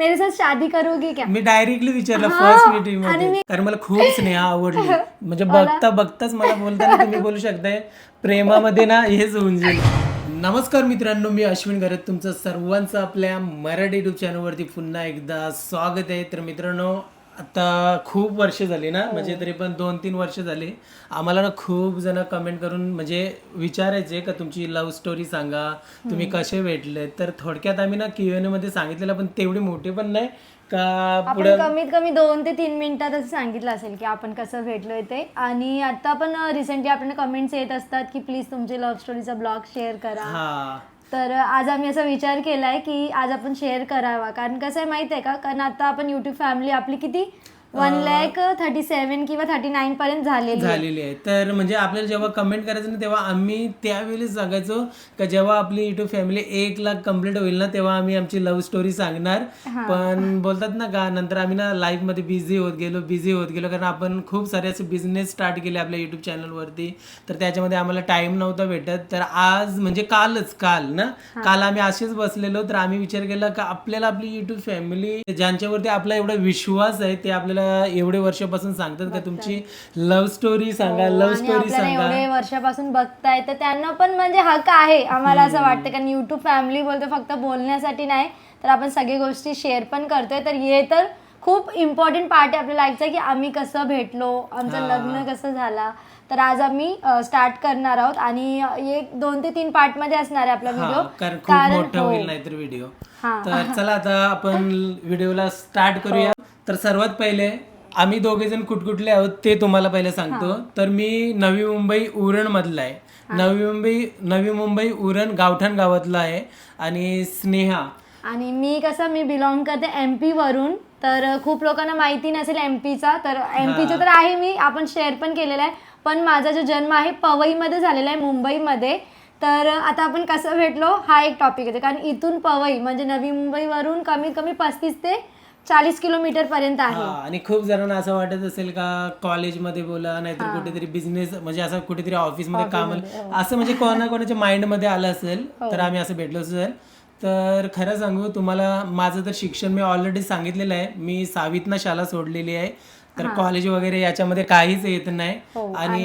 मेरे साथ शादी करोगी क्या? मी डायरेक्टली विचारलं हा, फर्स्ट मीटिंग आणि मध्ये मी- कारण मला खूप स्नेहा आवडली. म्हणजे बघता बघताच मला बोलताना तुम्ही बोलू शकताय. प्रेमामध्ये ना हेच होऊन जाईल. नमस्कार मित्रांनो मी अश्विन गरत तुमचं सर्वांचं आपल्या मराठी युट्यूब चॅनलवरती पुन्हा एकदा स्वागत आहे. तर मित्रांनो आता खूप वर्ष झाली ना म्हणजे तरी पण दोन तीन वर्ष झाली. आम्हाला ना खूप जण कमेंट करून म्हणजे विचारायचे का तुमची लव्ह स्टोरी सांगा तुम्ही कसे भेटले? तर थोडक्यात आम्ही ना क्यू मध्ये सांगितलेलं पण तेवढी मोठी पण नाही का आपण पुढं कमीत कमी दोन ते तीन मिनिटात असं सांगितलं असेल की आपण कसं भेटलोय ते. आणि आता पण रिसेंटली आपल्याला कमेंट्स येत असतात की प्लीज तुमचे लव्ह स्टोरीचा ब्लॉग शेअर करा. हा. तर आज आम्ही असा विचार केलाय की आज आपण शेअर करावा. कारण कसं आहे माहिती आहे का? कारण आता आपण युट्यूब फॅमिली आपली किती वन लॅक थर्टी सेवन किंवा थर्टी नाईन पर्यंत झालेली आहे. झालेली आहे. तर म्हणजे आपल्याला जेव्हा कमेंट करायचं ना तेव्हा आम्ही त्यावेळेस सांगायचो का जेव्हा आपली युट्यूब फॅमिली एक लाख कंप्लीट होईल ना तेव्हा आम्ही आमची लव्ह स्टोरी सांगणार. पण बोलतात ना का नंतर आम्ही ना लाईफमध्ये बिझी होत गेलो बिझी होत गेलो. कारण आपण खूप सारे असे बिझनेस स्टार्ट केले आपल्या युट्यूब चॅनलवरती तर त्याच्यामध्ये आम्हाला टाइम नव्हता भेटत. तर आज म्हणजे कालच काल ना? काल आम्ही असेच बसलेलो. तर आम्ही विचार केला का आपल्याला आपली युट्यूब फॅमिली ज्यांच्यावरती आपला एवढा विश्वास आहे ते आपल्याला एवढे वर्षापासून सांगतात का तुमची लव्ह स्टोरी सांगा लव्ह आणि स्टोरी आपल्याला सांगा. एवढे वर्षापासून बघताय तर त्यांना पण म्हणजे हक्क आहे आम्हाला असं वाटतं कारण युट्यूब फॅमिली बोलतो फक्त बोलण्यासाठी नाही तर आपण सगळी गोष्टी शेअर पण करतोय तर हे तर खूप इम्पॉर्टंट पार्ट आहे आपल्या लाईफचा की आम्ही कसं भेटलो आमचं लग्न कसं झाला. तर आज आम्ही स्टार्ट करणार आहोत आणि एक दोन ते तीन पार्टमध्ये असणार आहे आपला व्हिडिओ हा, कारण खूप मोठा होईल नाहीतर व्हिडिओ हा. तर चला आता आपण व्हिडिओला स्टार्ट करूया. तर सर्वात पहिले आम्ही दोघे जण कुठकुठले आहोत ते तुम्हाला पहिले सांगतो. तर मी नवी मुंबई उरण मधला आहे. नवी मुंबई नवी मुंबई उरण गावठाण गावातला आहे आणि स्नेहा. आणि मी कसं मी बिलॉंग करते एम पी वरून. तर खूप लोकांना माहिती नसेल एम पीचा तर एम पीचं तर आहे मी आपण शेअर पण केलेला आहे. पण माझा जो जन्म आहे पवईमध्ये झालेला आहे मुंबईमध्ये. तर आता आपण कसं भेटलो हा एक टॉपिक येतो. कारण इथून पवई म्हणजे नवी मुंबईवरून कमीत कमी पस्तीस ते चाळीस किलोमीटर पर्यंत आहे. हा, आणि खूप जणांना असं वाटत असेल का कॉलेजमध्ये बोला नाहीतर कुठेतरी बिझनेस म्हणजे असं कुठेतरी ऑफिसमध्ये काम असं म्हणजे कोणा कोणाच्या माइंडमध्ये आलं असेल तर आम्ही असं भेटलो असेल. तर खरं सांगू तुम्हाला माझं तर शिक्षण मी ऑलरेडी सांगितलेलं आहे. मी सहावीतनं शाळा सोडलेली आहे. तर कॉलेज वगैरे याच्यामध्ये काहीच येत नाही. हो, आणि आणि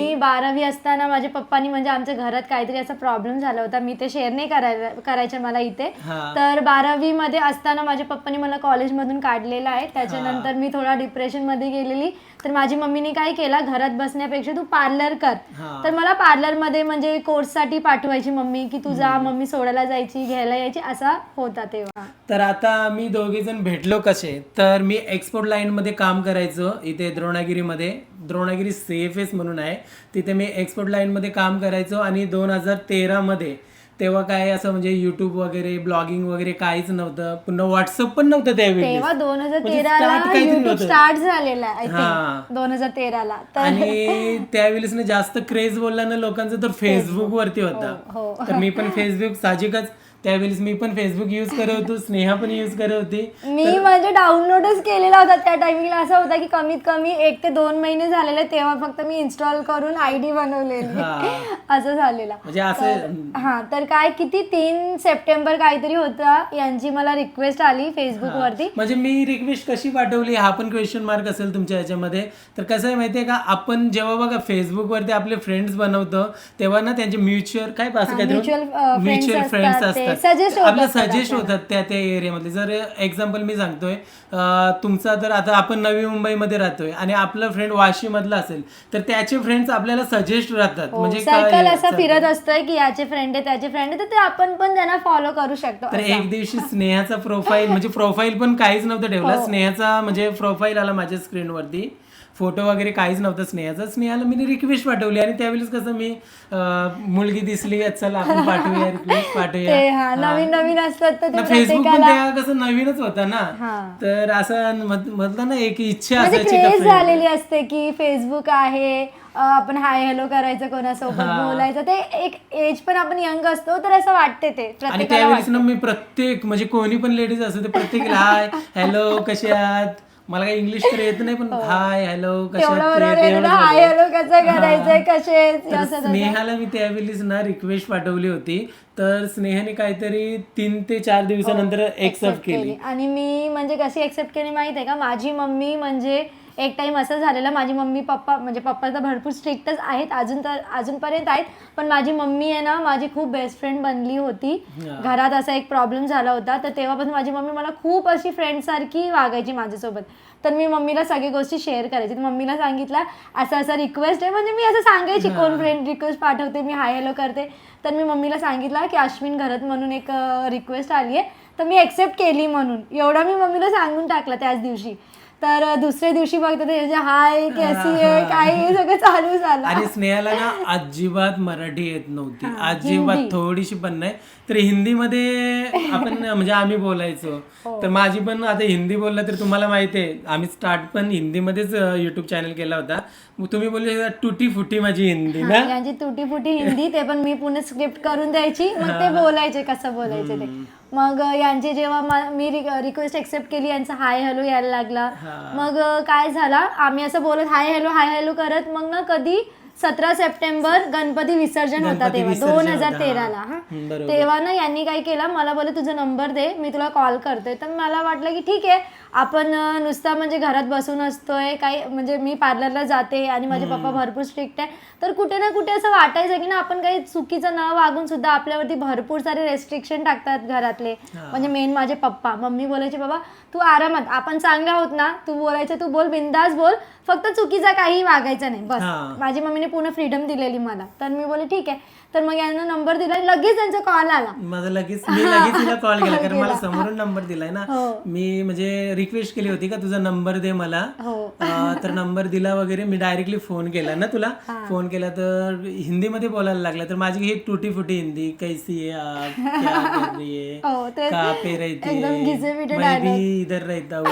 मी बारावी असताना माझ्या पप्पानी म्हणजे आमच्या घरात काहीतरी असा प्रॉब्लेम झाला होता. मी ते शेअर नाही करायला करायचे मला इथे. हा. तर बारावी मध्ये असताना माझ्या पप्पानी मला कॉलेजमधून काढलेलं आहे. त्याच्यानंतर मी थोडा डिप्रेशनमध्ये गेलेली. तर माझी मम्मीने काय केला? घरात बसण्यापेक्षा तू पार्लर कर. हा. तर मला पार्लरमध्ये म्हणजे कोर्ससाठी पाठवायची मम्मी की तुझा मम्मी सोडायला जायची घ्यायला यायची असा होता तेव्हा. तर आता आम्ही दोघे जण भेटलो कसे? तर मी एक्सपोर्ट लाईन मध्ये काम करायचो. इथे द्रोणागिरीमध्ये. द्रोणागिरी सेफेस म्हणून आहे. तिथे मी एक्सपोर्ट लाईन मध्ये काम करायचो आणि दोन हजार तेरा मध्ये तेव्हा काय असं म्हणजे युट्यूब वगैरे ब्लॉगिंग वगैरे काहीच नव्हतं. पुन्हा व्हॉट्सअप पण नव्हतं त्यावेळी तेव्हा दोन हजार म्हणजे तेराला होतं. स्टार्ट झालेला हा. थिंक दोन हजार तेराला. तर आणि त्यावेळेस ना जास्त क्रेज बोलला ना लोकांचा तर फेसबुक वरती हो. होता तर मी पण फेसबुक साहजिकच त्यावेळेस मी पण फेसबुक युज करत होतो स्नेहा पण युज करत होती. मी म्हणजे डाउनलोडच केलेला होता त्या टायमिंगला असं होता की कमीत कमी एक ते दोन महिने झालेले तेव्हा फक्त मी इन्स्टॉल करून आय डी बनवलेली. असं झालेलं. म्हणजे असं हा तर काय किती? तीन सप्टेंबर काहीतरी होता. यांची मला रिक्वेस्ट आली फेसबुक वरती. म्हणजे मी रिक्वेस्ट कशी पाठवली हा पण क्वेश्चन मार्क असेल तुमच्या याच्यामध्ये. तर कसं आहे माहितीये का आपण जेव्हा बघा फेसबुक वरती आपले फ्रेंड्स बनवतो तेव्हा ना त्यांचे म्युच्युअल काय असं mutual, friends म्युच्युअल फ्रेंड्स ते. असतात. Suggest आपले होतात सजेस्ट होतात त्या त्या एरियामध्ये जर एक्झाम्पल मी सांगतोय तुमचा तर आता आपण नवी मुंबईमध्ये राहतोय आणि आपला फ्रेंड वाशी मधला असेल तर त्याचे फ्रेंड्स आपल्याला सजेस्ट राहतात. म्हणजे सर्कल काय असं फिरत असतोय की याचे फ्रेंड आहे त्याचे फ्रेंड आहे तर ते आपण पण त्यांना फॉलो करू शकतो तर एक दिवशी स्नेहाचा प्रोफाईल म्हणजे प्रोफाइल पण काहीच नव्हतं ठेवला. स्नेहाचा म्हणजे प्रोफाईल आला माझ्या स्क्रीनवरती फोटो वगैरे काहीच नव्हतं स्नेहाचा. स्नेहाला मी रिक्वेस्ट पाठवली आणि त्यावेळेस कसं मी मुलगी दिसली चला आपण पाठवूया रिक्वेस्ट पाठवूया. नवीन नवीन असतात फेसबुक त्या कसं नवीनच होता ना. तर असं म्हट- म्हटलं ना एक इच्छा म्हणजे असायची झालेली असते की फेसबुक आहे आपण हाय हॅलो करायचं कोणासोबत बोलायचं. ते एक एज पण आपण यंग असतो तर असं वाटते ते आणि त्यावेळेस ना मी प्रत्येक म्हणजे कोणी पण लेडीज असते ते प्रत्येक हाय हॅलो कसे आहात? मला काही इंग्लिश तर येत नाही पण हाय हॅलो हाय हॅलो कसं करायचंय. स्नेहाला मी त्यावेळेस ना रिक्वेस्ट पाठवली होती. तर स्नेहाने काहीतरी तीन ते चार दिवसानंतर एक्सेप्ट केली. केली. आणि मी म्हणजे कशी एक्सेप्ट केली माहीत आहे का? माझी मम्मी म्हणजे एक टाइम असं झालेलं माझी मम्मी पप्पा म्हणजे पप्पा तर भरपूर स्ट्रिक्टच आहेत अजून तर अजूनपर्यंत आहेत पण माझी मम्मी आहे ना माझी खूप बेस्ट फ्रेंड बनली होती. घरात असा एक प्रॉब्लेम झाला होता तर तेव्हापासून माझी मम्मी मला खूप अशी फ्रेंड सारखी वागायची माझ्यासोबत. तर मी मम्मीला सगळी गोष्टी शेअर करायची. तर मम्मीला सांगितलं असं असं रिक्वेस्ट आहे म्हणजे मी असं सांगायची कोण फ्रेंड रिक्वेस्ट पाठवते मी हाय हॅलो करते. तर मी मम्मीला सांगितलं की अश्विन घरात म्हणून एक रिक्वेस्ट आली आहे तर मी एक्सेप्ट केली म्हणून. एवढा मी मम्मीला सांगून टाकलं त्याच दिवशी. तर दुसऱ्या दिवशी बघते त्याचे हाय कॅसी आहे काय हे सगळं चालू झालं. आणि स्नेहाला ना अजिबात मराठी येत नव्हती. अजिबात थोडीशी पण नाही. तर हिंदीमध्ये आपण म्हणजे आम्ही बोलायचो. हो. तर माझी पण आता हिंदी बोललं तर तुम्हाला माहिती आहे आम्ही स्टार्ट पण हिंदीमध्येच युट्यूब चॅनल केला होता. तुम्ही बोलले तुटी फुटी माझी हिंदी ना? यांची तुटी फुटी हिंदी ते पण मी पुणे स्क्रिप्ट करून द्यायची. मग ते बोलायचे कसं बोलायचे ते. मग यांचे जेव्हा मा- मी रिक्वेस्ट एक्सेप्ट केली यांचा हाय हॅलो यायला लागला. मग काय झाला? आम्ही असं बोलत हाय हॅलो हाय हॅलो करत मग ना कधी सतरा सप्टेंबर गणपती विसर्जन होता गणपती तेव्हा विसर्जन दोन हजार होतं, तेराला हा. हम्म, बरोबर. तेव्हा ना यांनी काय केलं? मला बोले तुझा नंबर दे मी तुला कॉल करतोय तर मला वाटलं की ठीक आहे आपण नुसता म्हणजे घरात बसून असतोय काही म्हणजे मी पार्लरला जाते आणि माझे पप्पा भरपूर स्ट्रिक्ट आहे तर कुठे ना कुठे असं वाटायचं की ना आपण काही चुकीचं न वागून सुद्धा आपल्यावरती भरपूर सारे रेस्ट्रिक्शन टाकतात घरातले. म्हणजे मेन माझे पप्पा मम्मी बोलायचे बाबा तू आरामात आपण चांगले आहोत ना तू बोलायचं तू बोल बिंदास बोल फक्त चुकीचा काही वागायचं नाही बस. माझी मम्मीने पूर्ण फ्रीडम दिलेली मला. तर मी बोले ठीक आहे. तर मग यांना नंबर दिला लगेच त्यांचा कॉल आला. माझा लगेच मी लगेच तिला कॉल केला कारण मला. समोरून नंबर दिलाय ना. हो. मी म्हणजे रिक्वेस्ट केली होती का तुझा नंबर दे मला. हो. तर नंबर दिला वगैरे मी डायरेक्टली फोन केला ना तुला. फोन केला तर हिंदीमध्ये बोलायला लागला. तर माझी ही तुटी फुटी हिंदी कैसी है रही है? इधर रहता.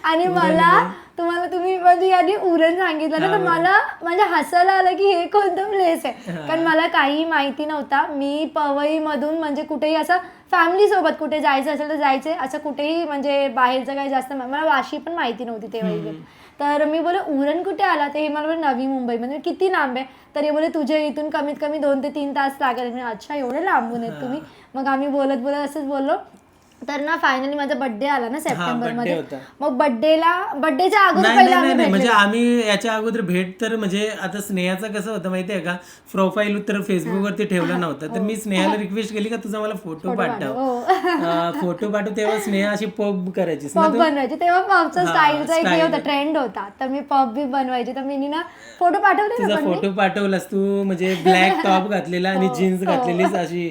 आणि मला तुम्हाला तुम्ही म्हणजे यांनी उरण सांगितलं ना तर मला म्हणजे हसायला आलं की हे कोणतं प्लेस आहे? कारण मला काही माहिती नव्हता. मी पवई मधून म्हणजे कुठेही असं फॅमिली सोबत कुठे जायचं असेल तर जायचे. असं कुठेही म्हणजे बाहेरचं काही जास्त मला वाशी पण माहिती नव्हती तेव्हा इथे. तर मी बोले उरण कुठे आला? ते हे मला बोलले नवी मुंबई. म्हणजे किती लांब आहे? तर हे बोले तुझ्या इथून कमीत कमी दोन ते तीन तास लागेल. अच्छा एवढे लांबून आहेत तुम्ही. मग आम्ही बोलत बोलत असंच बोललो. तर ना फायनली माझा बर्थडे आला ना सप्टेंबरमध्ये. होता. मग बर्थडेला बर्थडेच्या अगोदर पहिला आम्ही म्हणजे. आम्ही याच्या अगोदर भेट तर म्हणजे आता स्नेहाचं कसं होतं माहितीये का? प्रोफाईल तर फेसबुक वरती ठेवलं नव्हतं. तर मी स्नेहाला रिक्वेस्ट केली का तुझा मला फोटो पाठव. हो. फोटो पाठव तेव्हा स्नेहा अशी पॉप करायची पब बनवायचे. तेव्हा पबचा हा, स्टाईलचा एक हे. होता ट्रेंड होता. तर मी पब बी बनवायचे. तर मी ना फोटो पाठवले तुझा फोटो पाठवलास तू म्हणजे ब्लॅक टॉप घातलेला आणि हो, जीन्स घातलेलीच अशी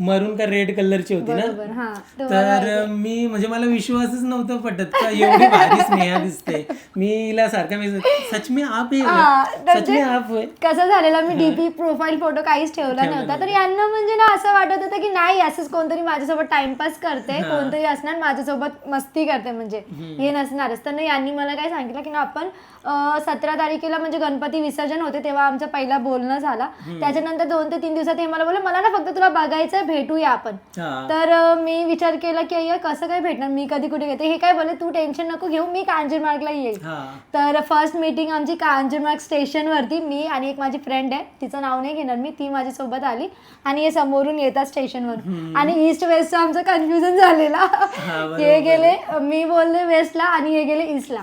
मरून का रेड कलरची होती ना? हा. तर मी म्हणजे मला विश्वासच नव्हतं पटत का एवढी भारी स्नेहा दिसते. मी हिला सारखा मी सच में आप है हा, क्या? सच में आप है कसं झालेलं मी डीपी प्रोफाईल फोटो काहीच ठेवला नव्हता. तर यांना म्हणजे ना असं वाटत होतं की नाही असंच कोणतरी माझ्यासोबत टाइमपास करते कोणतरी असणार माझ्यासोबत मस्ती करते म्हणजे. हे नसणारच. तर ना यांनी मला काय सांगितलं की ना आपण सतरा तारखेला म्हणजे गणपती विसर्जन होते तेव्हा आमचं पहिला बोलणं झाला. त्याच्यानंतर दोन ते तीन दिवसात हे मला बोलले मला ना फक्त तुला बघायचं भेटूया आपण. तर मी विचार केला की अय्या कसं काय भेटणार? मी कधी कुठे घेते हे काय बोलले तू टेन्शन नको घेऊ मी कांजूरमार्गला येईल. हा. तर फर्स्ट मीटिंग आमची कांजूरमार्ग स्टेशनवरती मी आणि एक माझी फ्रेंड आहे तिचं नाव नाही घेणार मी ती माझ्यासोबत आली आणि हे समोरून येतात स्टेशनवर आणि ईस्ट वेस्टचं आमचं कन्फ्युजन झालेला. हे गेले मी बोलले वेस्टला आणि हे गेले ईस्टला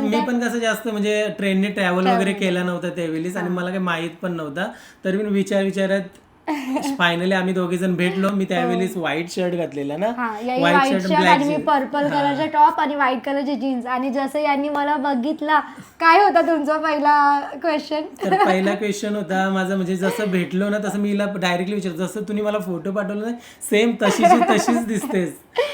मी पण कसं जास्त म्हणजे ट्रेनने ट्रॅव्हल वगैरे केला नव्हता त्यावेळेस आणि मला काही माहीत पण नव्हता. तर मी विचार विचारत फायनली आम्ही दोघे जण भेटलो. मी त्यावेळेस व्हाईट शर्ट घातलेला ना. हा व्हाईट शर्ट आणि मी पर्पल कलरचा टॉप आणि व्हाईट कलरची जीन्स आणि जसं यांनी मला बघितला काय होता तुमचा पहिला क्वेश्चन तर पहिला क्वेश्चन होता माझा म्हणजे जसं भेटलो ना तसं मी डायरेक्टली विचार जसं तुम्ही मला फोटो पाठवला ना सेम तशीची तशीच दिसतेस.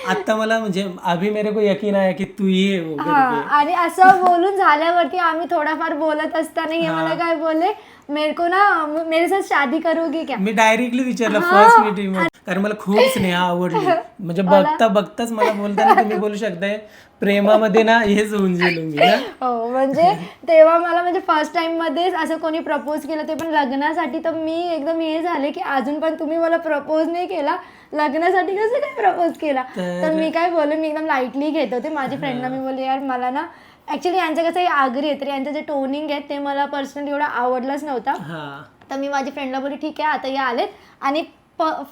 आता मला म्हणजे अभि मेरे को यकीन आहे की तू ये हो हा. आणि असं बोलून झाल्यावरती आम्ही थोडाफार बोलत असताना हे. मला काय बोलले मेरे को ना मेरे साथ शादी करोगी क्या? मी डायरेक्टली विचारलं फर्स्ट मीटिंग कारण मला खूप स्नेहा आवडली. म्हणजे बघता बघताच मला बोलताना तुम्ही बोलू शकताय. प्रेमामध्ये ना हेच होऊन गेलो मी ना. हो म्हणजे तेव्हा मला म्हणजे फर्स्ट टाइम मध्येच असं कोणी प्रपोज केलं ते पण लग्नासाठी तर मी एकदम हे झाले की अजून पण तुम्ही मला प्रपोज नाही केला. लग्नासाठी कसं काय प्रपोज केला? तर- तर मी काय बोलले मी एकदम लाईटली घेत होते. माझ्या फ्रेंडला मी बोलले यार मला ना ऍक्च्युली यांचं कसं हे आगरी आहे तर यांचं जे टोनिंग आहे ते मला पर्सनली एवढा आवडलाच नव्हता. हा. तर मी माझ्या फ्रेंडला बोलली ठीक आहे आता या आलेत. आणि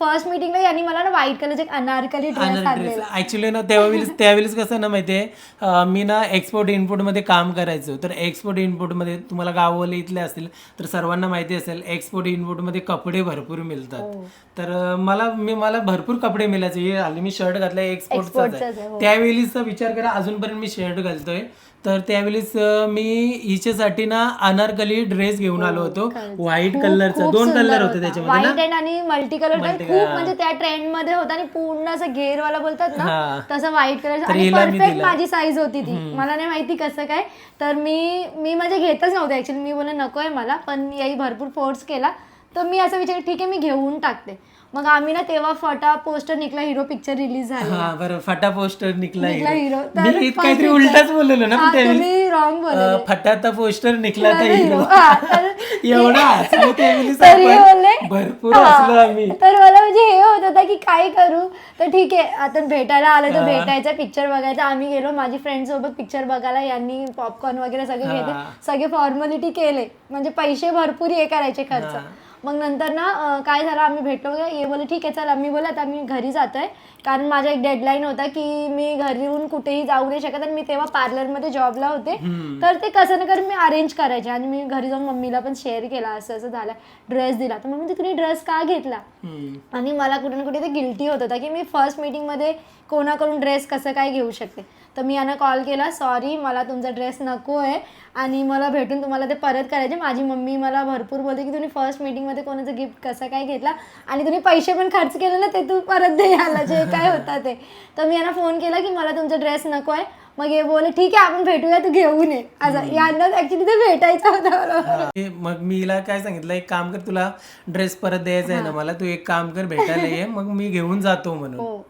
फर्स्ट मीटिंगला यांनी मला ना व्हाईट कलरचे अनारकली ड्रेस ऍक्च्युली ना त्यावेळेस त्यावेळेस कसं ना माहितीये मी ना एक्सपोर्ट इम्पोर्टमध्ये काम करायचो. तर एक्सपोर्ट इम्पोर्टमध्ये तुम्हाला गाववाले इथले असतील तर सर्वांना माहिती असेल एक्सपोर्ट इम्पोर्टमध्ये कपडे भरपूर मिळतात. तर अं, मला मी मला भरपूर कपडे मिळायचे. हे आले मी शर्ट घातलाय एक्सपोर्टचा आहे, हो. त्यावेळीचा विचार करा अजूनपर्यंत मी शर्ट घालतोय. तर त्यावेळेस मी हिच्यासाठी ना अनारकली ड्रेस घेऊन आलो होतो. व्हाईट कलरचा दोन कलर होते त्याच्यामध्ये आणि मल्टी कलर खूप म्हणजे त्या ट्रेंडमध्ये होता आणि पूर्ण असं घेर वाला बोलतात ना. तसं व्हाईट कलर आणि परफेक्ट. माझी साईज होती ती. मला नाही माहिती कसं काय. तर मी मी म्हणजे घेतच नव्हते ऍक्च्युली मी बोलले नकोय मला पण याही भरपूर फोर्स केला. तर मी असं विचार ठीक आहे मी घेऊन टाकते. मग आम्ही ना तेव्हा फटा पोस्टर निघला हिरो पिक्चर रिलीज झाला. हा बरं फटा पोस्टर निकला हिरो. हिरो. तर मी काहीतरी उलटाच बोललेलो ना हा, त्यावेळी. तुम्ही बोलले अं, फटाचा पोस्टर निकला तर हिरो. हा, तर एवढा हसलो त्यावेळेस तरी आपण. बोलले भरपूर हा. हसलो आम्ही. तर मला म्हणजे हे होत होतं की काय करू? तर ठीक आहे आता भेटायला आलो तर भेटायचं पिक्चर बघायचा. आम्ही गेलो माझी फ्रेंड सोबत पिक्चर बघायला. यांनी पॉपकॉर्न वगैरे सगळे घेतले. हा. सगळे फॉर्मॅलिटी केले. म्हणजे पैसे भरपूर हे करायचे खर्च. हा. मग नंतर ना अं, काय झालं आम्ही भेटलो वगैरे. ये बोले ठीक आहे चल. आम्ही बोला आता मी घरी जातोय. कारण माझा एक डेडलाईन होता की मी घरी येऊन कुठेही जाऊ नाही शकत आणि मी तेव्हा पार्लरमध्ये जॉबला होते. हम्म. तर ते कसं ना कसं मी अरेंज करायचे आणि मी घरी जाऊन मम्मीला पण शेअर केला असं असं झालं. ड्रेस दिला. तर मम्मी तुम्ही ड्रेस का घेतला? हम्म. आणि मला कुठे ना कुठे ते गिल्टी होत होता की मी फर्स्ट मीटिंगमध्ये कोणाकडून ड्रेस कसं काय घेऊ शकते? तर मी यांना कॉल केला सॉरी मला तुमचा ड्रेस नको आहे आणि मला भेटून तुम्हाला ते परत करायचे. माझी मम्मी मला भरपूर बोलते की तुम्ही फर्स्ट मीटिंगमध्ये कोणाचं गिफ्ट कसं काय घेतला आणि तुम्ही पैसे पण खर्च केले ना ते तू परत दे याला. जे काय होता ते. तर मी यांना फोन केला की मला तुमचा ड्रेस नको आहे. मग हे बोले ठीक आहे आपण भेटूया तू घेऊन ये. असं यांना ऍक्च्युली ते भेटायचं होतं मग मी हिला काय सांगितलं एक काम कर तुला ड्रेस परत द्यायचा आहे ना मला तू एक काम कर भेटायला ये मग मी घेऊन जातो म्हणून. हो.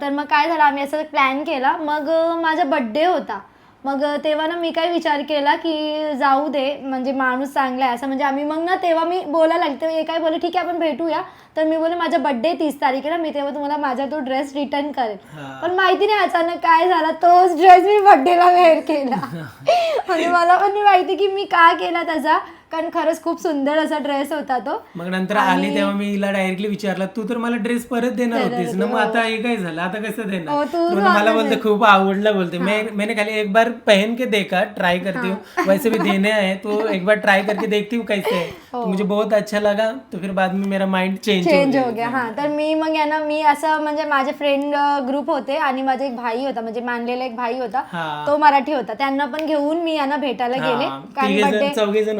तर मग काय झालं आम्ही असं प्लॅन केला. मग माझा बड्डे होता. मग तेव्हा ना मी काय विचार केला की जाऊ दे म्हणजे माणूस चांगला आहे असं. म्हणजे आम्ही मग ना तेव्हा मी बोलायला लागते हे काय बोले ठीक आहे आपण भेटूया. तर मी बोले माझा बड्डे तीस तारीखेला. मी तेव्हा तुम्हाला माझा तो ड्रेस रिटर्न करेल. पण माहिती नाही अचानक काय झालं. तोच ड्रेस मी बड्डेला वेअर केला. म्हणजे मला पण माहिती की मी का केला त्याचा. कारण खरंच खूप सुंदर असा ड्रेस होता तो. मग नंतर आली तेव्हा मी हिला डायरेक्टली विचारलं तू तर मला ड्रेस परत देणार होतीस ना मग आता हे काय झालं? आता कसं हो, देणार तो मला बोलते खूप आवडला बोलते. मैं मैंने खाली एक बार पहन के देखा ट्राई करती हूँ। वैसे भी देने आए तो एक बार ट्राई करके देखती हूँ कैसे है। तो मुझे बहुत अच्छा लगा तो फिर बाद में मेरा माइंड चेंज चेंज हो गया हा. तर मी मग यांना मी असं म्हणजे माझे फ्रेंड ग्रुप होते आणि माझा एक भाई होता म्हणजे मानलेला एक भाई होता. हा. तो मराठी होता. त्यांना पण घेऊन मी यांना भेटायला हा, गेले. जण, birthday-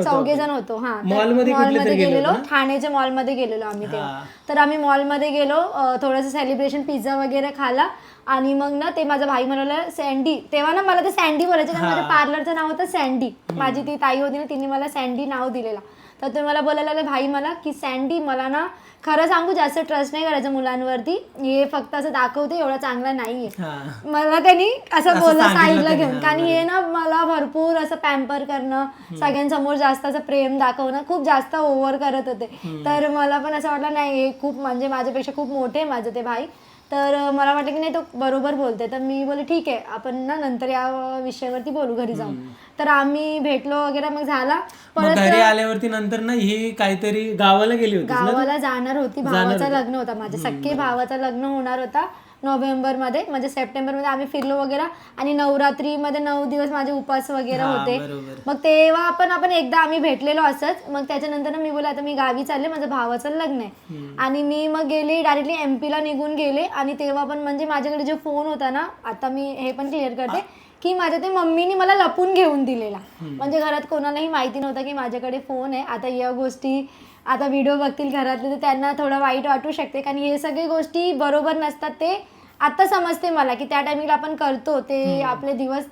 चौघे जण होतो हा. मॉलमध्ये मॉलमध्ये गेलेलो? ठाण्याच्या मॉलमध्ये गेलेलो आम्ही तेव्हा. तर आम्ही मॉलमध्ये गेलो थोडंसं सेलिब्रेशन पिझ्झा वगैरे खाला. आणि मग ना ते माझा भाई म्हणाला सँडी तेव्हा ना मला ते सँडी बोलायचे कारण माझ्या पार्लरचं नाव होतं सँडी माझी ती ताई होती ना तिने मला सँडी नाव दिलेला. तर ते मला बोलायला लागले भाई मला की सँडी मला ना खरं सांगू जास्त ट्रस्ट नाही करायचं मुलांवरती. हे फक्त असं दाखवते एवढा चांगला नाहीये. हा. मला त्यांनी असं बोललं साईडला घेऊन. कारण हे ना मला भरपूर असं पॅम्पर करणं सगळ्यांसमोर जास्त असं प्रेम दाखवणं खूप जास्त ओव्हर करत होते. तर मला पण असं वाटलं नाही हे खूप म्हणजे माझ्यापेक्षा खूप मोठे माझे ते भाई. तर मला वाटलं की नाही तो बरोबर बोलते तर मी बोले ठीक आहे आपण ना नंतर या विषयावरती बोलू घरी जाऊन. तर आम्ही भेटलो वगैरे मग झाला. मग परत घरी आल्यावरती नंतर ना ही काहीतरी गावाला गेली होती गावाला जाणार होती भावाचं लग्न होता माझ्या. सख्खे भावाचं लग्न होणार होता. नोव्हेंबरमध्ये म्हणजे सप्टेंबरमध्ये आम्ही फिरलो वगैरे आणि नवरात्री मध्ये नऊ दिवस माझे उपास वगैरे होते. मग तेव्हा आपण आपण एकदा आम्ही भेटलेलो असंच. मग त्याच्यानंतर मी बोला आता मी गावी चालले माझं भावाचं लग्न आहे. आणि मी मग गेले डायरेक्टली एमपी ला निघून गेले. आणि तेव्हा पण म्हणजे माझ्याकडे जो फोन होता ना आता मी हे पण क्लिअर करते की माझ्या ते मम्मीनी मला लपून घेऊन दिलेला. म्हणजे घरात कोणालाही माहिती नव्हतं की माझ्याकडे फोन आहे. आता या गोष्टी आता व्हिडिओ बघतील घरातले तर त्यांना थोडं वाईट वाटू शकते. कारण हे सगळे गोष्टी बरोबर नसतात. ते आता समजते मला की त्या टायमिंगला आपण करतो. ते आपले दिवस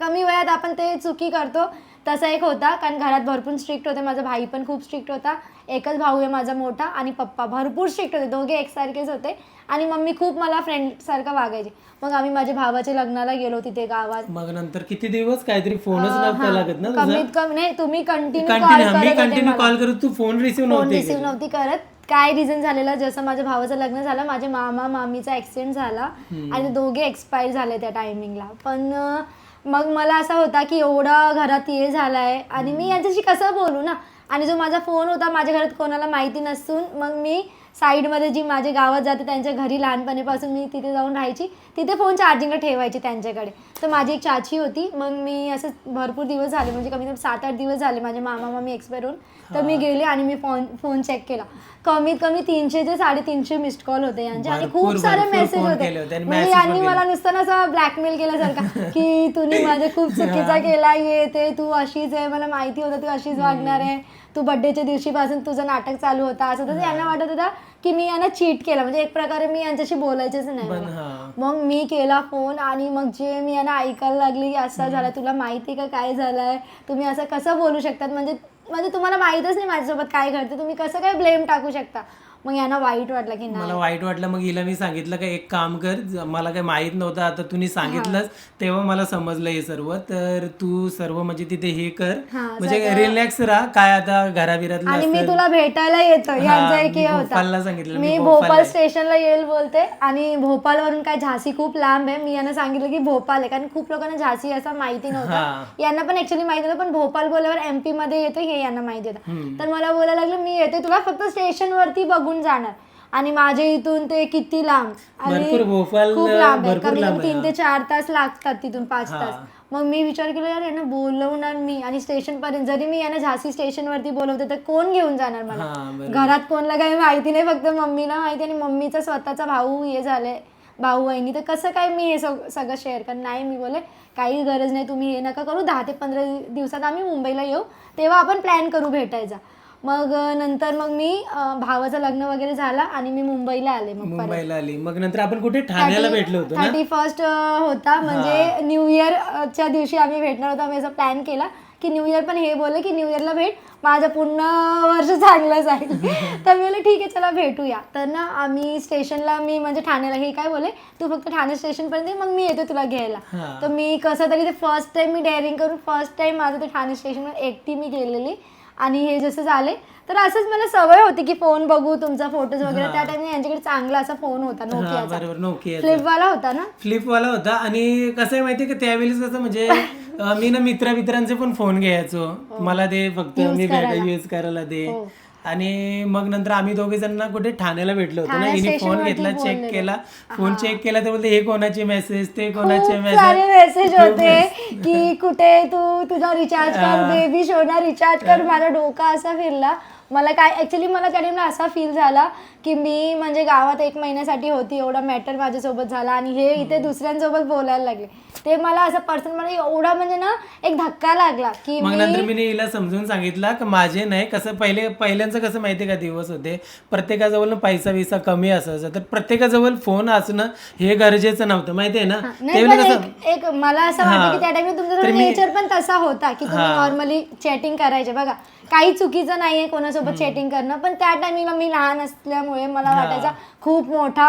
कमी वयात आपण ते चुकी करतो. तसा एक होता कारण घरात भरपूर स्ट्रिक्ट होते. माझा भाई पण खूप स्ट्रिक्ट होता. एकच भाऊ आहे माझा मोठा आणि पप्पा भरपूर स्ट्रिक्ट होते. दोघे एकसारखेच होते. आणि मम्मी खूप मला फ्रेंड सारखं वागायची. मग आम्ही माझ्या भावाच्या लग्नाला गेलो तिथे गावात. मग नंतर किती दिवस काहीतरी फोनच नव्हता लागत ना तुझा? कमीत कमी नाही तुम्ही कंटिन्यू कंटिन्यू मी कंटिन्यू कॉल करत तू फोन रिसिव्ह फोन नव्हती रिसिव्ह नव्हती करत. काय रिझन झालेलं? जसं माझ्या भावाचं लग्न झालं माझ्या मामा मामीचा ऍक्सिडेंट झाला. आणि ते दोघे एक्सपायर झाले त्या टायमिंगला पण अं, मग मला असा होता की एवढा घरात हे झालाय. आणि मी यांच्याशी कसं बोलू ना? आणि जो माझा फोन होता माझ्या घरात कोणाला माहिती नसून मग मी साईडमध्ये जी माझ्या गावात जाते त्यांच्या घरी लहानपणीपासून मी तिथे जाऊन राहायची. तिथे फोन चार्जिंगला ठेवायची त्यांच्याकडे. तर माझी एक चाची होती. मग मी असं भरपूर दिवस झाले म्हणजे कमी कमी सात आठ दिवस झाले माझे मामा मामी एक्सपायर होऊन. तर मी गेले आणि मी फोन फोन चेक केला. कमीत कमी तीनशे ते साडेतीनशे मिस्ड कॉल होते यांचे. आणि खूप सारे मेसेज होते. म्हणजे यांनी मला नुसतं असं ब्लॅकमेल केल्यासारखं की तुम्ही माझे खूप चुकीचा केला ये ते तू अशीच आहे मला माहिती होतं तू अशीच वागणार आहे. तू बर्थडेच्या दिवशीपासून तुझं नाटक चालू होता. असं तसं यांना वाटत होतं की मी यांना चीट केलं. म्हणजे एक प्रकारे मी यांच्याशी बोलायचंच नाही. पण मला. हा. मग मी केला फोन आणि मग जे मी यांना ऐकायला लागली की असं झालं तुला माहिती का काय झालंय? तुम्ही असं कसं बोलू शकतात? म्हणजे म्हणजे तुम्हाला माहीतच नाही माझ्यासोबत काय घडतं. तुम्ही कसं काय ब्लेम टाकू शकता? मग यांना वाईट वाटलं की मला नाही. वाईट वाटलं. मग हिला मी सांगितलं का एक काम कर ज- मला काही माहीत नव्हतं आता तुम्ही सांगितलंच तेव्हा मला समजलं हे सर्व. तर तू सर्व म्हणजे तिथे हे कर. हा, म्हणजे रिलॅक्स राहा. काय आता घराबिरातलं आणि मी. तुला भेटायला येतो. यांचा एक हे मी होता. भोपाळला सांगितलं, मी आहे. स्टेशनला येईल बोलते. आणि भोपाळवरून काय झाशी खूप लांब आहे. मी यांना सांगितलं की भोपाळ आहे. कारण खूप लोकांना झाशी असं माहिती हा. नव्हतं. यांना पण ऍक्च्युली माहिती होतं पण भोपाळ बोलल्यावर एमपी मध्ये येतो हे यांना माहिती होतं. तर मला बोलायला लागलं मी येते तुला फक्त स्टेशन वरती बघून जाणार. आणि माझ्या इथून ते किती लांब? भरपूर भोपाळ, खूप लांब आहे. भरपूर कमी लांब कमी आहे, तीन ते चार तास लागतात तिथून पाच हा. तास. मग मी विचार केला यार यांना बोलवणार मी. आणि स्टेशन पर्यंत जरी मी यांना झाशी स्टेशन वरती बोलवते तर कोण घेऊन जाणार मला? हा, बरोबर. घरात कोणाला काही माहिती नाही फक्त मम्मीला माहिती आणि मम्मीचा स्वतःचा भाऊ हे झालंय भाऊ बहिणी तर कसं काय मी हे सग सगळं शेअर कर नाही मी बोले काही गरज नाही तुम्ही हे नका करू. दहा ते पंधरा दिवसात आम्ही मुंबईला येऊ. तेव्हा आपण प्लॅन करू भेटायचा. मग नंतर मग मी अं, भावाचं लग्न वगैरे झालं आणि मी मुंबईला आले मग परत. मुंबईला आली. मग नंतर आपण कुठे ठाण्याला भेटलो होतो ना? थर्टी फर्स्ट होता. म्हणजे न्यू इयर च्या दिवशी आम्ही भेटणार होतो. आम्ही असा प्लॅन केला की न्यू इयर पण हे बोलले की न्यू इयरला भेट. माझं पूर्ण वर्ष चांगलं जाईल. तर मी बोलले ठीक आहे चला भेटूया. तर ना आम्ही स्टेशनला मी म्हणजे ठाण्याला हे काय बोले तू फक्त ठाणे स्टेशन पर्यंत ये, मग मी येतो तुला घ्यायला. हा. तर मी कसं तरी ते फर्स्ट टाइम मी डेअरिंग करून फर्स्ट टाइम माझं ते ठाणे स्टेशनवर एकटी मी गेलेली. आणि हे जसं झाले तर असंच मला सवय होती की फोन बघू तुमचा फोटोज वगैरे. त्या टाइमला यांच्याकडे चांगला असा फोन होता हा नोकियाचा बरोबर नोकिया फ्लिपवाला होता ना? फ्लिपवाला होता आणि कसं आहे माहितीये का त्यावेळेस कसं म्हणजे अं, मी ना मित्रा मित्रांचे पण फोन घ्यायचो. मला ते फक्त Use मी करायला. युज करायला दे. हो. आणि मग नंतर आम्ही दोघे जण ना कुठे ठाण्याला भेटलो होतो ना. ठाणे हिने फोन घेतला चेक बोललेलो. केला. फोन चेक केला तर बोलते हे कोणाचे मेसेज ते कोणाचे खूप सारे मेसेज मेसेज होते की कुठे तू तुझा रिचार्ज कर बेबी शोना रिचार्ज कर माझा डोका असा फिरला. मला काय ऍक्च्युली मला त्या टाइमला असा फील झाला की मी म्हणजे गावात एक महिन्यासाठी होती एवढा मॅटर माझ्यासोबत झाला आणि हे इथे दुसऱ्यांसोबत बोलायला लागले. ते मला असं पर्सन मला एवढा म्हणजे ना एक धक्का लागला की मग नंतर मी मी हिला समजून सांगितलं की माझे नाही कसं पहिले पहिल्यांचं कसं माहितीये का दिवस होते? प्रत्येकाजवळ ना पैसा बिसा कमी असायचा. तर प्रत्येकाजवळ फोन असणं हे गरजेचं नव्हतं माहितीये ना? नाही पण एक- एक मला असं वाटतं की त्या टाइमला तुमचा नेचर पण तसा होता की तुम्ही नॉर्मली चॅटिंग करायचे. बघा काही चुकीचं नाहीये कोणासोबत चॅटिंग करणं पण त्या टायमिंगला मी लहान असल्यामुळे मला वाटायचा खूप मोठा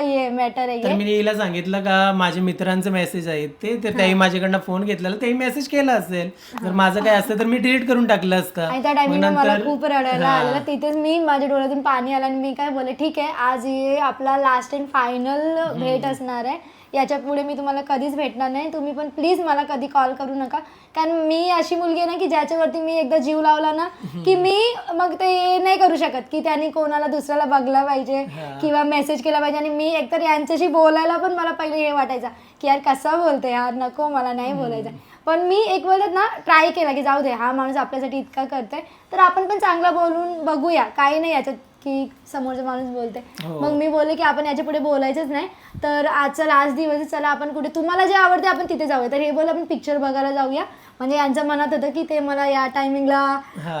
हे मॅटर आहे. तर. मी हिला सांगितलं का माझ्या मित्रांचे मेसेज आहेत ते तर त्याही माझ्याकडनं फोन घेतलेला तेही मेसेज केला असेल. जर माझं काय असतं तर मी डिलीट करून टाकलं असतं. आणि त्या मग टायमिंगला मला नंतर- खूप रडायला हा. आलेलं. तिथेच मी माझ्या डोळ्यातून पाणी आलं आणि मी काय बोले ठीक आहे आज हे आपला लास्ट अँड फायनल भेट असणार आहे. याच्यापुढे मी तुम्हाला कधीच भेटणार नाही. तुम्ही पण प्लीज मला कधी कॉल करू नका. कारण मी अशी मुलगी आहे ना की ज्याच्यावरती मी एकदा जीव लावला ना की मी मग ते नाही करू शकत की त्यांनी कोणाला दुसऱ्याला बघला पाहिजे किंवा मेसेज केला पाहिजे. आणि मी एकतर यांच्याशी बोलायला पण मला पहिले हे वाटायचं की यार कसा बोलते यार नको मला नाही बोलायचं. पण मी एक वेळेस ना ट्राय केला की जाऊ दे हा माणूस आपल्यासाठी इतका करतोय. तर आपण पण चांगला बोलून बघूया काही नाही याच्यात. की समोरचा माणूस बोलते हो. मग मी बोलले की आपण याच्यापुढे बोलायचंच नाही. तर आजचा लास्ट दिवस आहे, चला आपण कुठे तुम्हाला जे आवडते आपण तिथे जाऊया. तर हे बोल आपण पिक्चर बघायला जाऊया. म्हणजे यांच्या मनात होतं की ते मला या टायमिंगला.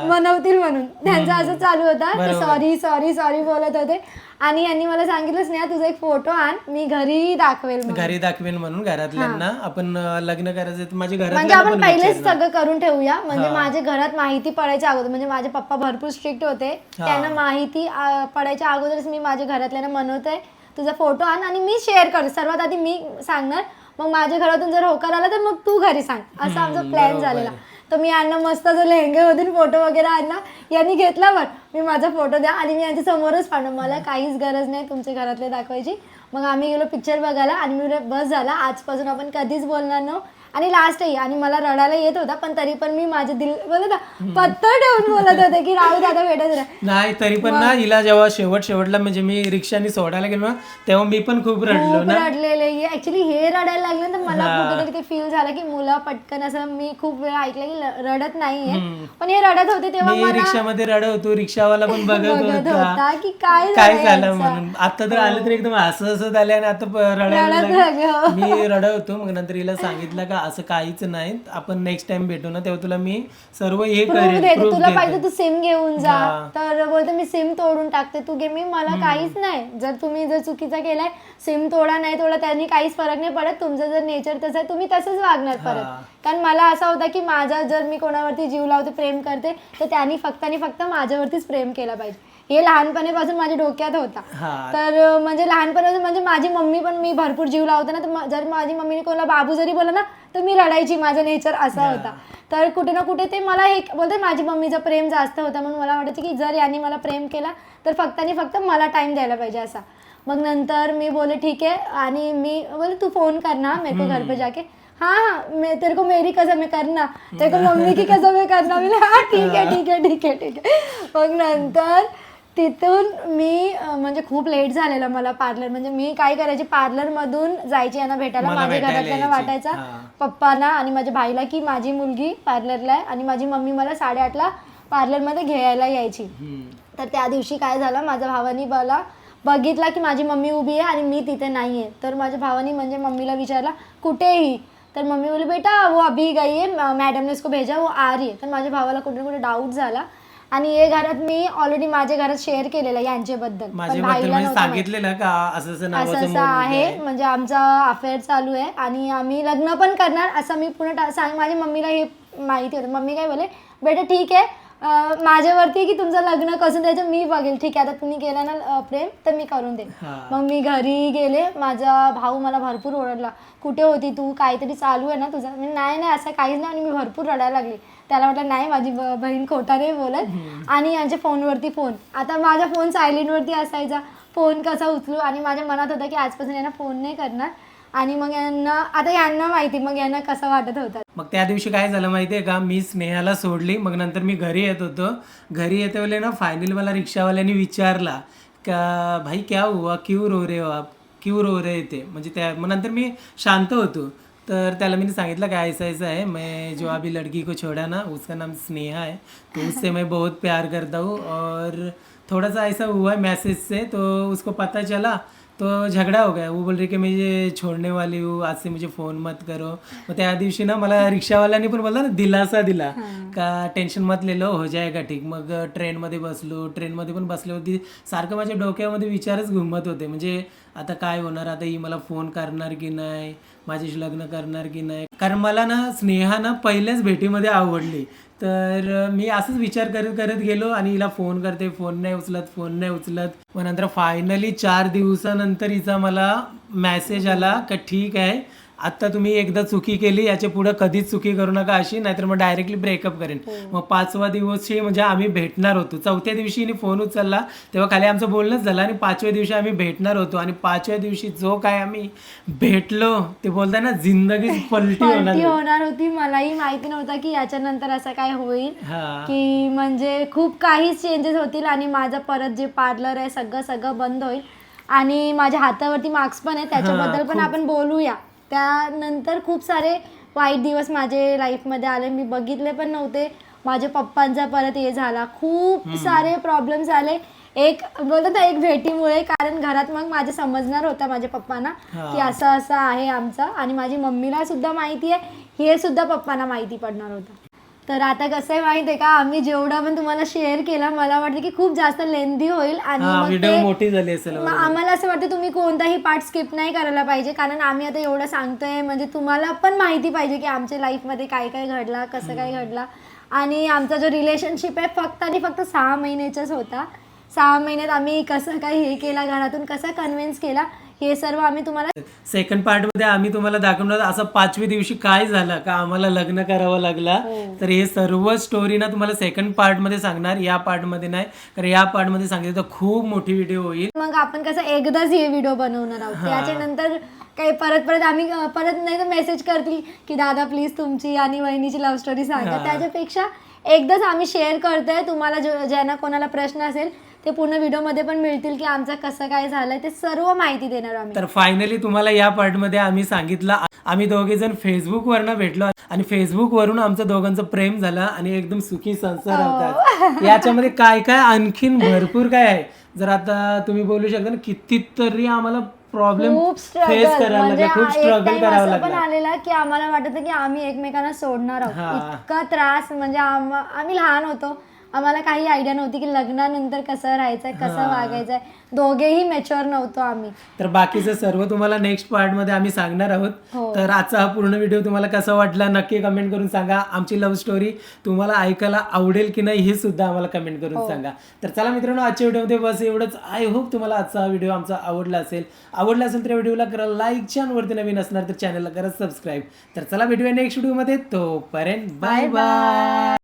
मनवतील म्हणून. त्यांचं असं चालू होता. सॉरी सॉरी सॉरी बोलत होते. आणि यांनी मला सांगितलंच नाही तुझा एक फोटो आण मी घरी दाखवेल म्हणून. घरी दाखवेन म्हणून घरातल्यांना. आपण अं, लग्न करायचं तर माझ्या म्हणजे घरात आपण पहिलेच सगळं करून ठेवूया. म्हणजे माझ्या घरात माहिती पडायच्या अगोदर म्हणजे माझे पप्पा भरपूर स्ट्रिक्ट होते. त्यांना माहिती अं, पडायच्या अगोदरच मी माझ्या घरातल्यांना म्हणवते तुझा फोटो आण आणि मी शेअर करते सर्वात आधी मी सांगणार मग माझ्या घरातून जर होकार आला तर मग तू घरी सांग. असा आमचा प्लॅन झालेला. तर मी यांना मस्त जो लेहंग्यामधून फोटो वगैरे आणला. यांनी घेतला पण. मी माझा फोटो द्या आणि मी यांच्या समोरच पाडलं मला काहीच गरज नाही तुमच्या घरातले दाखवायची. मग आम्ही गेलो पिक्चर बघायला आणि मी बस झाला आजपासून आपण कधीच बोलणार नव्ह आणि लास्टही आणि मला रडायला येत होता पण तरी पण मी माझे दिल बोलत ना पत्तर ठेवून बोलत होते की राहू दादा भेटत राहा. नाही तरी पण ना हिला जेव्हा शेवट शेवटला म्हणजे मी रिक्षाने सोडायला गेलो ना तेव्हा मी पण खूप रडलो खूप ना. रडलेले. ऍक्च्युली हे रडायला लागलं तर मला कुठेतरी ते फील झालं की मुलं पटकन असं मी खूप वेळा ऐकलं की ल- रडत नाहीये. पण हे रडत होते तेव्हा मी रिक्षामध्ये रडत होतो रिक्षावाला पण बघत बघत होता. होता की काय काय झालं झालं यांचं? म्हणून. आता तर आलं तर एकदम असं असं झालं आणि आता प- रडायला रडत लागलं. लागलं. मी रडत होतो मग नंतर हिला सांगितलं का असं काहीच नाही. आपण नेक्स्ट टाइम भेटू ना तेव्हा तुला मी सर्व हे प्रूफ करेन देते proof तुला देते. पाहिजे तू सिम घेऊन जा. हा. तर बोलते मी सिम तोडून टाकते. तू घे मी मला काहीच नाही. जर तुम्ही जर चुकीचा केलाय सिम तोडा नाही तोडा त्यांनी काहीच फरक नाही पडत. तुमचं जर नेचर तसं आहे तुम्ही तसंच वागणार परत. कारण मला असा होता की माझा जर मी कोणावरती जीव लावते प्रेम करते तर त्यांनी फक्त आणि फक्त माझ्यावरतीच प्रेम केला पाहिजे. हे लहानपणीपासून माझ्या डोक्यात होता. हा. तर म्हणजे लहानपणापासून म्हणजे माझी मम्मी पण मी भरपूर जीव लावते ना तर म- जर माझी मम्मीने कोणाला बाबू जरी बोला ना तर मी रडायची माझा नेचर असा होता. तर कुठे ना कुठे ते मला हे बोलते माझी मम्मीचं प्रेम जास्त होतं म्हणून मला वाटायचं की जर यांनी मला प्रेम केला तर फक्त आणि फक्त मला टाइम द्यायला पाहिजे असा. मग नंतर मी बोले ठीक आहे. आणि मी बोले तू फोन कर ना मेरे को घर पे जाके. हाँ हाँ मैं तेरे को मेरी कसम है करना तेरे को मम्मी की कसम है करना. मी हाँ ठीक आहे ठीक आहे ठीक आहे ठीक आहे मग नंतर तिथून मी अं, म्हणजे खूप लेट झालेलं मला पार्लर म्हणजे मी काय करायची पार्लर मधून जायची यांना भेटायला मला माझ्या भेटायला घरातल्यांना यायची. वाटायचा. हा. पप्पांना आणि माझ्या भाईला की माझी मुलगी पार्लरला आहे आणि माझी मम्मी मला साडेआठला पार्लरमध्ये घ्यायला यायची. हम्म. तर त्या दिवशी काय झालं माझ्या भावानी मला बघितला की माझी मम्मी उभी आहे आणि मी तिथे नाही आहे तर माझ्या भावानी म्हणजे मम्मीला विचारला कुठेही? तर मम्मी बोली बेटा वो अभी गई है मॅडम ने उसको भेजा वो आ रही है. तर माझ्या भावाला कुठे ना कुठे डाऊट झाला. आणि हे घरात मी ऑलरेडी माझ्या घरात शेअर केलेलं आहे यांच्याबद्दल पण माझ्याबद्दल भाईला म्हणजे नव्हतं माहीत. सांगितलेलं का असं असं असं नावाचं असं मुलगा आहे म्हणजे आमचा अफेअर चालू आहे आणि आम्ही लग्न पण करणार असं मी पुन्हा टा- सांग माझ्या मम्मीला हे माहिती होतं मम्मी काय बोले बेटा ठीक आहे अं, माझ्यावरती की तुमचं लग्न कसं द्यायचं मी बघेल. ठीक आहे आता तुम्ही केलं ना अं, प्रेम तर मी करून देईन. हा. मग मी घरी गेले माझा भाऊ मला भरपूर ओरडला. कुठे होती तू? काहीतरी चालू आहे ना तुझं? मी नाही नाही असं काहीच नाही. आणि मी भरपूर रडायला लागली. त्याला म्हटलं नाही माझी ब- बहीण खोटा नाही बोलत. आणि यांच्या फोनवरती फोन. आता माझा फोन सायलेंटवरती असायचा. फोन कसा उचलू? आणि माझ्या मनात होतं की आजपासून यांना फोन नाही करणार. आणि मग यांना आता यांना माहिती मग यांना कसं वाटत होतं? मग त्या दिवशी काय झालं माहितीये का? मी स्नेहाला सोडली मग नंतर मी घरी येत होतो. घरी येते वेळे ना फायनल मला रिक्षावाल्याने विचारला का भाई क्या हुआ? क्यों रो रे हो आप? क्यों रो रे ते म्हणजे त्या मग नंतर मी शांत होतो. तर त्याला मी सांगितलं काय ऐसा ऐसा है मैं जो अभी लड़की को छोड़ा ना उसका नाम स्नेहा है तो उससे मैं बहुत प्यार करता हूँ और थोड़ा सा ऐसा हुआ है मैसेज से तो उसको पता चला तो झगड़ा हो गया. वो बोल रही कि मैं ये छोड़ने वाली हूँ आज से मुझे फोन मत करो। मग त्या दिवशी ना मला रिक्षावाल्याने पण बोलला ना दिलासा दिला. का टेन्शन मत ले लो हो जाएगा ठीक. मग ट्रेनमध्ये बसलो ट्रेनमध्ये पण बसले होती सारखं माझ्या डोक्यामध्ये विचारच घुमत होते. म्हणजे आता काय होणार? आता ही मला फोन करणार की नाही? माझ्याशी लग्न करणार की नाही? कारण मला ना स्नेहा ना पहिल्याच भेटीमध्ये आवडली. तर मी असंच विचार करत करत गेलो आणि हिला फोन करते फोन नाही उचलत फोन नाही उचलत. मग नंतर फायनली चार दिवसानंतर हिचा मला मेसेज आला का ठीक आहे आत्ता तुम्ही एकदा चुकी केली याच्यापुढे कधीच चुकी करू नका अशी नाहीतर मग डायरेक्टली ब्रेकअप करेन. मग पाचवा दिवशी म्हणजे आम्ही भेटणार होतो. चौथ्या दिवशी फोन उचलला तेव्हा खाली आमचं बोलणंच झालं आणि पाचव्या दिवशी आम्ही भेटणार होतो. आणि पाचव्या दिवशी जो काय आम्ही भेटलो ते बोलताय ना जिंदगीच पलटी होणार होती. मलाही माहिती नव्हतं की याच्यानंतर असं काय होईल. हा. की म्हणजे खूप काही चेंजेस होतील आणि माझं परत जे पार्लर आहे सगळं सगळं बंद होईल. आणि माझ्या हातावरती मार्क्स पण आहे त्याच्याबद्दल पण आपण बोलूया. त्यानंतर खूप सारे वाईट दिवस माझे लाईफमध्ये आले. मी बघितले पण नव्हते. माझ्या पप्पांचा परत हे झाला. खूप सारे प्रॉब्लेम्स आले. एक बोलत ना एक भेटीमुळे. कारण घरात मग माझे समजणार होता माझ्या पप्पांना. की असं असं आहे आमचं. आणि माझी मम्मीला सुद्धा माहिती आहे. हे सुद्धा पप्पांना माहिती पडणार होतं. तर आता कसं आहे माहिती आहे का? आम्ही जेवढा पण तुम्हाला शेअर केला मला वाटतं की खूप जास्त लेंदी होईल आणि हा मग व्हिडिओ ते मोठी झाली असेल मग आम्हाला असं वाटतं तुम्ही कोणताही पार्ट स्किप नाही करायला पाहिजे. कारण आम्ही आता एवढं सांगतोय म्हणजे तुम्हाला पण माहिती पाहिजे की आमच्या लाईफमध्ये काय काय घडला कसं काय घडला. आणि आमचा जो रिलेशनशिप आहे फक्त आणि फक्त सहा महिन्याचाच होता. सहा महिन्यात आम्ही कसं काय हे केला घरातून कसा कन्व्हिन्स केला हे सर्व आम्ही तुम्हाला सेकंड पार्टमध्ये आम्ही तुम्हाला दाखवणार असं पाचवी दिवशी काय झालं का आम्हाला लग्न करावं लागला. तर हे सर्व स्टोरी ना तुम्हाला सेकंड पार्टमध्ये सांगणार या पार्टमध्ये नाही. कारण या पार्टमध्ये सांगितलं तर खूप मोठी व्हिडिओ होईल. मग आपण कसं एकदाच हे व्हिडिओ बनवणार आहोत. त्याच्यानंतर काही परत परत आम्ही परत नाही तर मेसेज करतील की दादा प्लीज तुमची आणि वहिनीची लव्ह स्टोरी सांगा. त्याच्यापेक्षा एकदाच आम्ही शेअर करतोय. तुम्हाला जो ज्यांना कोणाला प्रश्न असेल ते पूर्ण व्हिडिओमध्ये पण मिळतील की आमचं कसं काय झालंय ते सर्व माहिती देणार आम्ही. तर फायनली तुम्हाला या पार्टमध्ये आम्ही सांगितलं आम्ही दोघे जण फेसबुक वरनं भेटलो आणि फेसबुक वरून आमचं दोघांचं प्रेम झालं आणि एकदम सुखी संसार होतात. याच्यामध्ये काय काय आणखीन भरपूर काय आहे? जर आता तुम्ही बोलू शकता ना कितीतरी आम्हाला प्रॉब्लेम खूप फेस स्ट्रगल करायला म्हणजे लागला खूप एक स्ट्रगल टाइम करावं असं पण लागलं आलेला की आम्हाला वाटत की आम्ही एकमेकांना सोडणार आहोत. हा. इतका त्रास म्हणजे आम- आम्ही लहान होतो. आम्हाला काही आयडिया नव्हती की लग्नानंतर कसं राहायचंय कसं वागायचंय. दोघेही मॅच्युअर नव्हतो आम्ही. तर बाकीचं सर्व तुम्हाला नेक्स्ट पार्टमध्ये आम्ही सांगणार आहोत. हो. तर आजचा हा पूर्ण व्हिडिओ तुम्हाला कसा वाटला नक्की कमेंट करून सांगा. आमची लव्ह स्टोरी तुम्हाला ऐकायला आवडेल की नाही हे सुद्धा आम्हाला कमेंट हो. करून सांगा. तर चला मित्रांनो आजच्या व्हिडिओमध्ये बस एवढंच. आय होप तुम्हाला आजचा हा व्हिडिओ आमचा आवडला असेल. आवडला असेल तर व्हिडिओला करा लाईक चॅनलवरती नवीन असणार तर चॅनलला करा सबस्क्राईब तर चला भेटूया नेक्स्ट व्हिडिओमध्ये तोपर्यंत बाय बाय